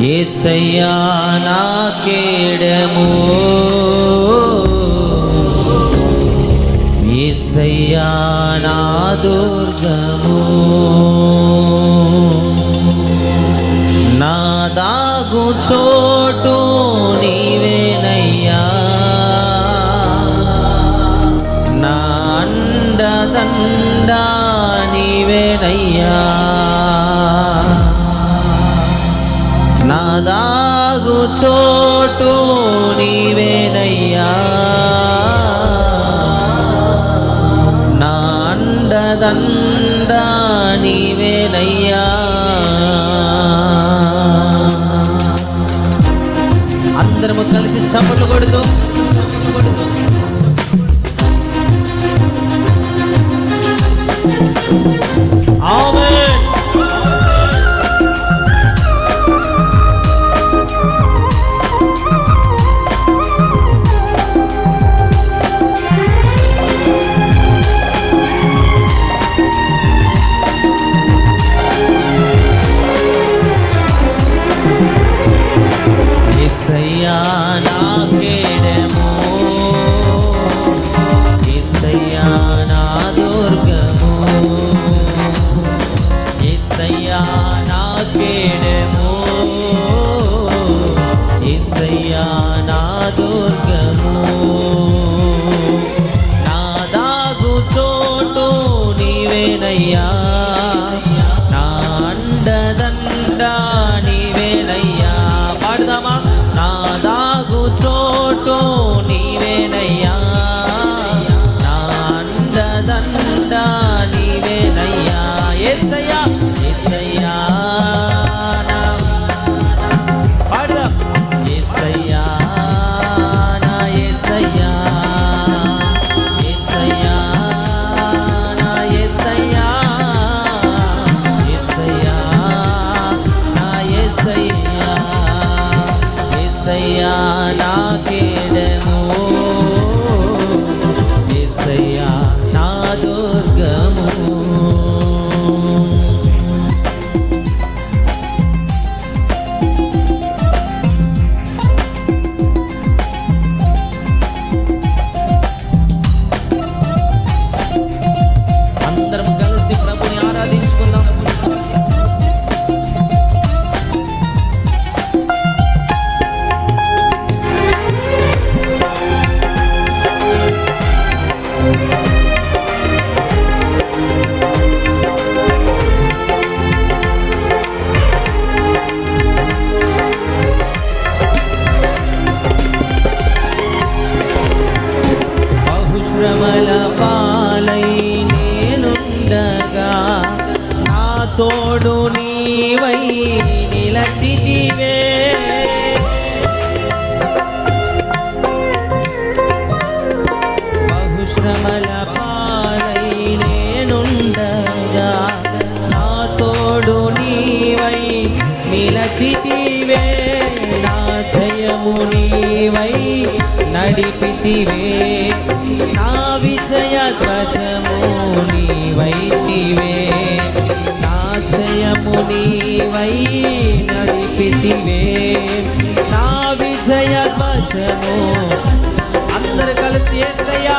ఏసయ్యా నా కేడము. ఏసయ్యా నా దుర్గము. నా దాగు చోటు నీవే. చోటు నీవేనయ్యా. నా అండదండ నీవేనయ్యా. అందరము కలిసి చప్పట్లు కొడుతూ. కొడుతూ ఆమేన్ బహుశ్రమల పాలై నేనుండగా నా తోడు నీవై నిలచితివే నా జయము నీవై నడిపితివే నా విజయ ధ్వజము నీవైతివే నా జయము నీవై నడిపితివే నా విజయ ధ్వజము. అందరు కలిసి ఏసయ్యా.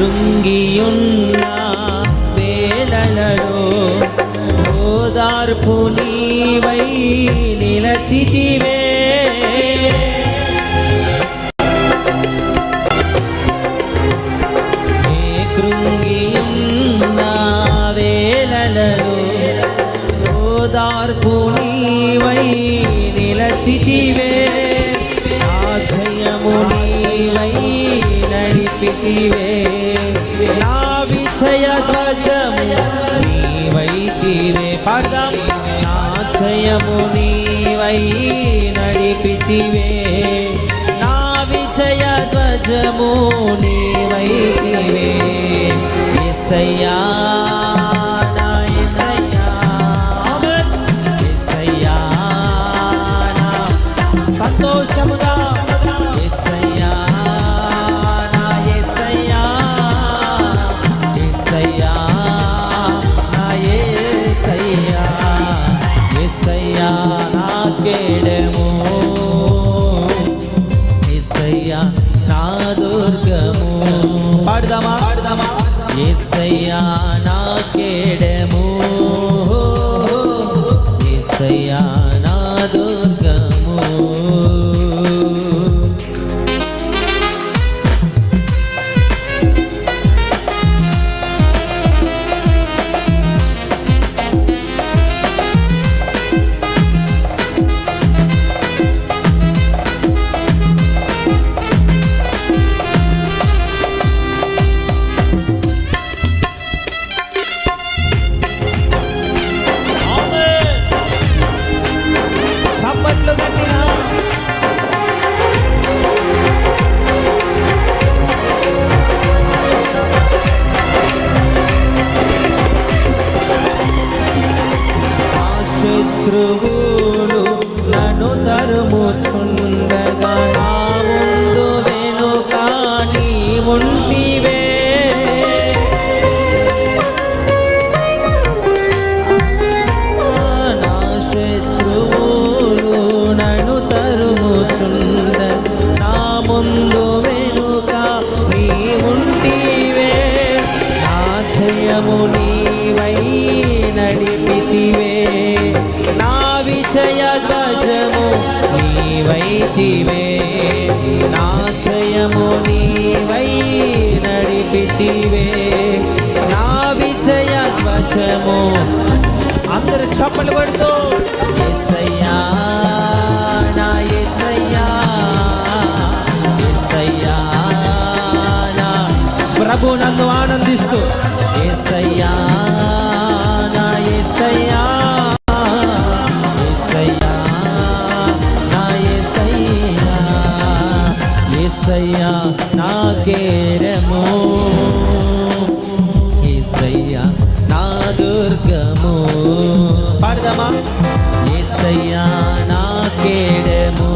కృంగియున్న వేలలో ఓదార్పు నీవై నిలచితివే. కృంగియున్న వేలలో ఓదార్పు పాడదాం నాశయము నీవై నడిపితివే. నా విజయ ధ్వజము నీవైతివే ఎస్సయ్యా శత్రువులు నన్ను తరుముచుండ నిత్యము నీవై నడిపితివే. నా విజయ ధ్వజము. అందరు చప్పలు పడుతూ ఎస్సయ్యా నా ఎస్సయ్యా ఎస్సయ్యా ప్రభు నందు ఆనందిస్తూ ఏసయ్యా నాకేరము ఏసయ్యా నా దుర్గము. పాడదామా? ఏసయ్యా నాకేడము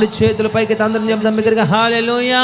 రెండు చేతుల పైకి తందరం చెప్తాం దగ్గరగా హాలెలుయా